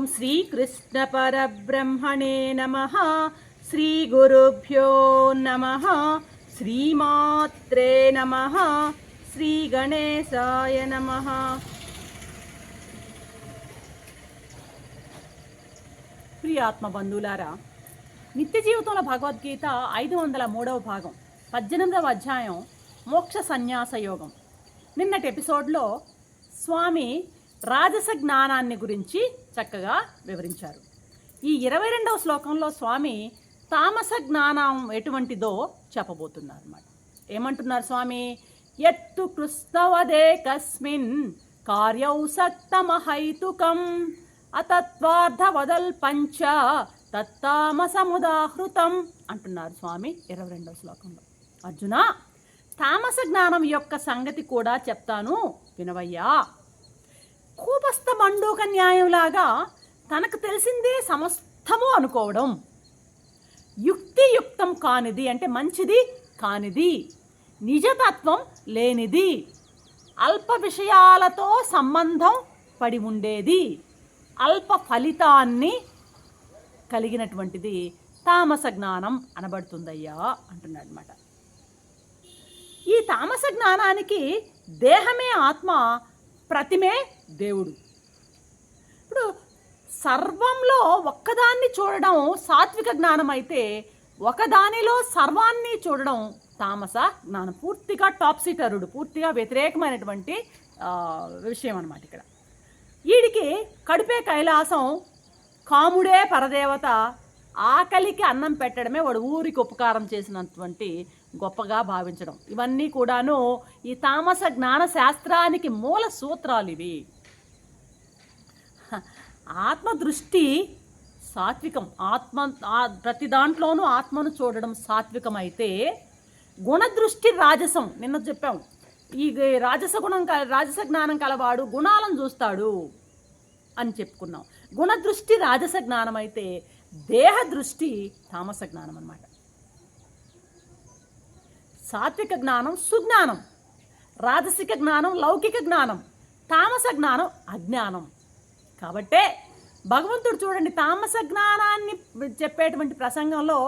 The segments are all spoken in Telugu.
ఓం శ్రీకృష్ణ పరబ్రహ్మణే నమ శ్రీగురుభ్యో నమ. శ్రీమాత్రే నమ. శ్రీగణేశాయ నమ. ప్రియాత్మ బంధువులారా నిత్య జీవితంలో భగవద్గీత ఐదు వందల మూడవ భాగం పద్దెనిమిదవ అధ్యాయం మోక్ష సన్యాస యోగం. నిన్నటి ఎపిసోడ్లో స్వామి రాజస జ్ఞానాన్ని గురించి చక్కగా వివరించారు. ఈ ఇరవై రెండవ శ్లోకంలో స్వామి తామస జ్ఞానం ఎటువంటిదో చెప్పబోతున్నారు అన్నమాట ఏమంటున్నారు స్వామి? ఎత్తు కృష్ణవదే కస్మిన్ కార్యౌ సక్తమహైతుకం అతత్వార్థవదల్ పంచ తత్తామసముదాహృతం అంటున్నారు స్వామి ఇరవై రెండవ శ్లోకంలో. అర్జున తామస జ్ఞానం యొక్క సంగతి కూడా చెప్తాను వినవయ్యా. కూపస్థ మండూక న్యాయంలాగా తనకు తెలిసిందే సమస్తము అనుకోవడం. యుక్తియుక్తం కానిది అంటే మంచిది కానిది నిజతత్వం లేనిది అల్ప విషయాలతో సంబంధం పడి ఉండేది. అల్ప ఫలితాన్ని కలిగినటువంటిది తామస జ్ఞానం అనబడుతుందయ్యా అంటున్నాడు అనమాట ఈ తామస జ్ఞానానికి దేహమే ఆత్మ ప్రతిమే దేవుడు. ఇప్పుడు సర్వంలో ఒక్కదాన్ని చూడడం సాత్విక జ్ఞానం అయితే ఒకదానిలో సర్వాన్ని చూడడం తామస జ్ఞానం. పూర్తిగా టాప్సిటరుడు పూర్తిగా వ్యతిరేకమైనటువంటి విషయం అనమాట ఇక్కడ. వీడికి కడుపే కైలాసం కాముడే పరదేవత ఆకలికి అన్నం పెట్టడమే వాడు ఊరికి ఉపకారం చేసినటువంటి గొప్పగా భావించడం. ఇవన్నీ కూడాను ఈ తామస జ్ఞాన శాస్త్రానికి మూల సూత్రాలు ఇవి. ఆత్మదృష్టి సాత్వికం. ఆత్మ ప్రతి దాంట్లోనూ ఆత్మను చూడడం సాత్వికం అయితే గుణదృష్టి రాజసం. నిన్న చెప్పాం. ఈ రాజస గుణం క- రాజస జ్ఞానం కలవాడు గుణాలను చూస్తాడు అని చెప్పుకున్నాం. గుణదృష్టి రాజస జ్ఞానం అయితే దేహ దృష్టి తామస జ్ఞానం అన్నమాట. సాత్విక జ్ఞానం సుజ్ఞానం. రాజసిక జ్ఞానం లౌకిక జ్ఞానం. తామస జ్ఞానం అజ్ఞానం. కాబట్టే భగవంతుడు చూడండి తామస జ్ఞానాన్ని చెప్పేటువంటి ప్రసంగంలో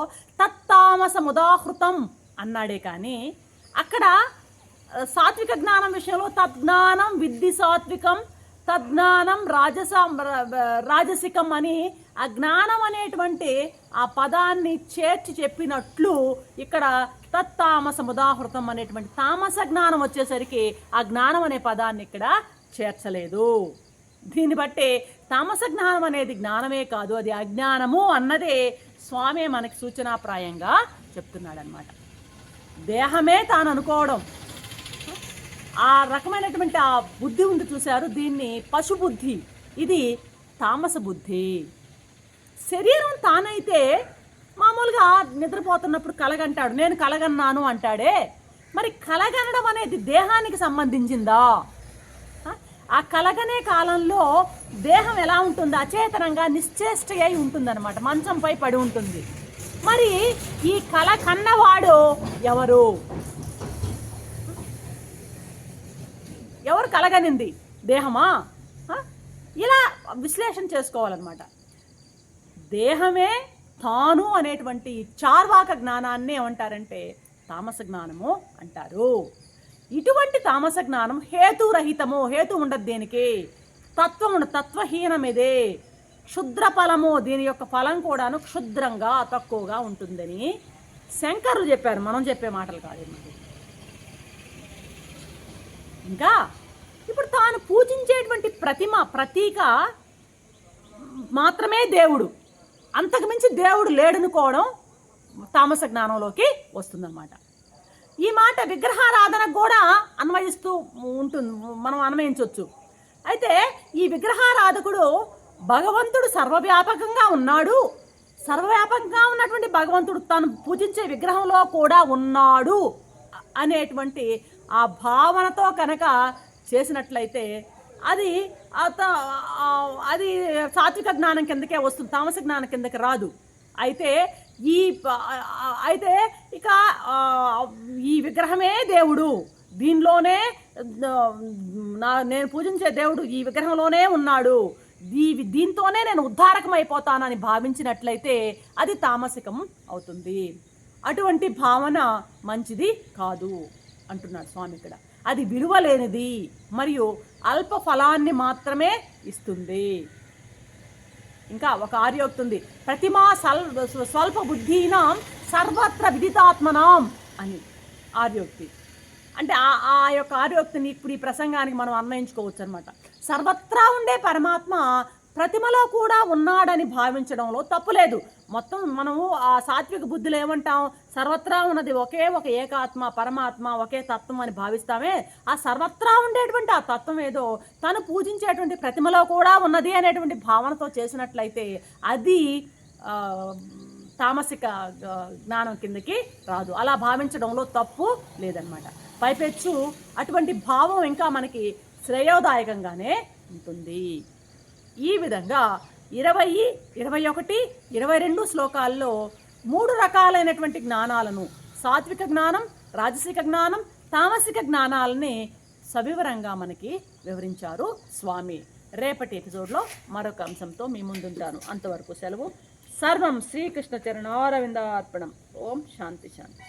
తత్తామస ముదాహృతం అన్నాడే కానీ అక్కడ సాత్విక జ్ఞానం విషయంలో తద్జ్ఞానం విద్ధి సాత్వికం తజ్ఞానం రాజస రాజసికం అని ఆ జ్ఞానం అనేటువంటి ఆ పదాన్ని చేర్చి చెప్పినట్లు ఇక్కడ తత్తామస ముదాహృతం అనేటువంటి తామస జ్ఞానం వచ్చేసరికి ఆ జ్ఞానం అనే పదాన్ని ఇక్కడ చేర్చలేదు. దీన్ని బట్టే తామస జ్ఞానం అనేది జ్ఞానమే కాదు అది అజ్ఞానము అన్నదే స్వామి మనకి సూచనాప్రాయంగా చెప్తున్నాడనమాట దేహమే తాను అనుకోవడం. ఆ రకమైనటువంటి ఆ బుద్ధి ఉంది చూశారు దీన్ని పశుబుద్ధి. ఇది తామస బుద్ధి. శరీరం తానైతే మామూలుగా నిద్రపోతున్నప్పుడు కలగంటాడు. నేను కలగన్నాను అంటాడే. మరి కలగనడం అనేది దేహానికి సంబంధించిందా? ఆ? కలగనే కాలంలో దేహం ఎలా ఉంటుంది అచేతనంగా నిశ్చేష్ట అయి ఉంటుందన్నమాట. మంచంపై పడి ఉంటుంది. మరి ఈ కల కన్నవాడు ఎవరు? ఎవరు కలగనింది? దేహమా? ఇలా విశ్లేషణ చేసుకోవాలన్నమాట. దేహమే తాను అనేటువంటి చార్వాక జ్ఞానాన్ని ఏమంటారంటే తామస జ్ఞానము అంటారు. ఇటువంటి తామస జ్ఞానం హేతురహితమో హేతు ఉండదు దేనికి? తత్వం ఉండదు తత్వహీనమిదే. క్షుద్ర ఫలము దీని యొక్క ఫలం కూడాను క్షుద్రంగా తక్కువగా ఉంటుందని శంకరులు చెప్పారు. మనం చెప్పే మాటలు కాదు ఇంకా ఇప్పుడు తాను పూజించేటువంటి ప్రతిమ ప్రతీక మాత్రమే దేవుడు. అంతకుమించి దేవుడు లేడనుకోవడం తామస జ్ఞానంలోకి వస్తుందన్నమాట. ఈ మాట విగ్రహారాధన కూడా అన్వయిస్తూ ఉంటుంది మనం అన్వయించవచ్చు. అయితే ఈ విగ్రహారాధకుడు భగవంతుడు సర్వవ్యాపకంగా ఉన్నాడు. సర్వవ్యాపకంగా ఉన్నటువంటి భగవంతుడు తాను పూజించే విగ్రహంలో కూడా ఉన్నాడు అనేటువంటి ఆ భావనతో కనుక చేసినట్లయితే అది అత- అది సాత్విక జ్ఞానం కిందకే వస్తుంది తామస జ్ఞానం కిందకి రాదు. అయితే ఈ అయితే ఇక ఈ విగ్రహమే దేవుడు. దీనిలోనే నా నేను పూజించే దేవుడు ఈ విగ్రహంలోనే ఉన్నాడు. దీ దీంతోనే నేను ఉద్ధారకం అయిపోతానని భావించినట్లయితే అది తామసికం అవుతుంది. అటువంటి భావన మంచిది కాదు అంటున్నాడు స్వామి ఇక్కడ. అది విలువ లేనిది మరియు అల్ప ఫలాన్ని మాత్రమే ఇస్తుంది. ఇంకా ఒక ఆర్యోక్తి ఉంది ప్రతిమా సల్ స్వల్ప బుద్ధీనాం సర్వత్ర విదితాత్మనాం అని ఆర్యోక్తి. అంటే ఆ ఆ యొక్క ఆర్యోక్తిని ఇప్పుడు ఈ ప్రసంగానికి మనం అన్వయించుకోవచ్చు అనమాట సర్వత్రా ఉండే పరమాత్మ ప్రతిమలో కూడా ఉన్నాడని భావించడంలో తప్పు లేదు. మొత్తం మనము ఆ సాత్విక బుద్ధులు ఏమంటాం? సర్వత్రా ఉన్నది ఒకే ఒక ఏకాత్మ పరమాత్మ ఒకే తత్వం అని భావిస్తామే. ఆ సర్వత్రా ఉండేటువంటి ఆ తత్వం ఏదో తను పూజించేటువంటి ప్రతిమలో కూడా ఉన్నది అనేటువంటి భావనతో చేసినట్లయితే అది తామసిక జ్ఞానం కిందకి రాదు. అలా భావించడంలో తప్పు లేదనమాట పైపెచ్చు అటువంటి భావం ఇంకా మనకి శ్రేయోదాయకంగానే ఉంటుంది. ఈ విధంగా ఇరవై ఇరవై ఒకటి ఇరవై రెండు శ్లోకాల్లో మూడు రకాలైనటువంటి జ్ఞానాలను సాత్విక జ్ఞానం రాజసిక జ్ఞానం తామసిక జ్ఞానాలని సవివరంగా మనకి వివరించారు స్వామి. రేపటి ఎపిసోడ్లో మరొక అంశంతో మీ ముందుంటాను. అంతవరకు సెలవు. సర్వం శ్రీకృష్ణ చరణారవిందార్పణం ఓం శాంతి శాంతి.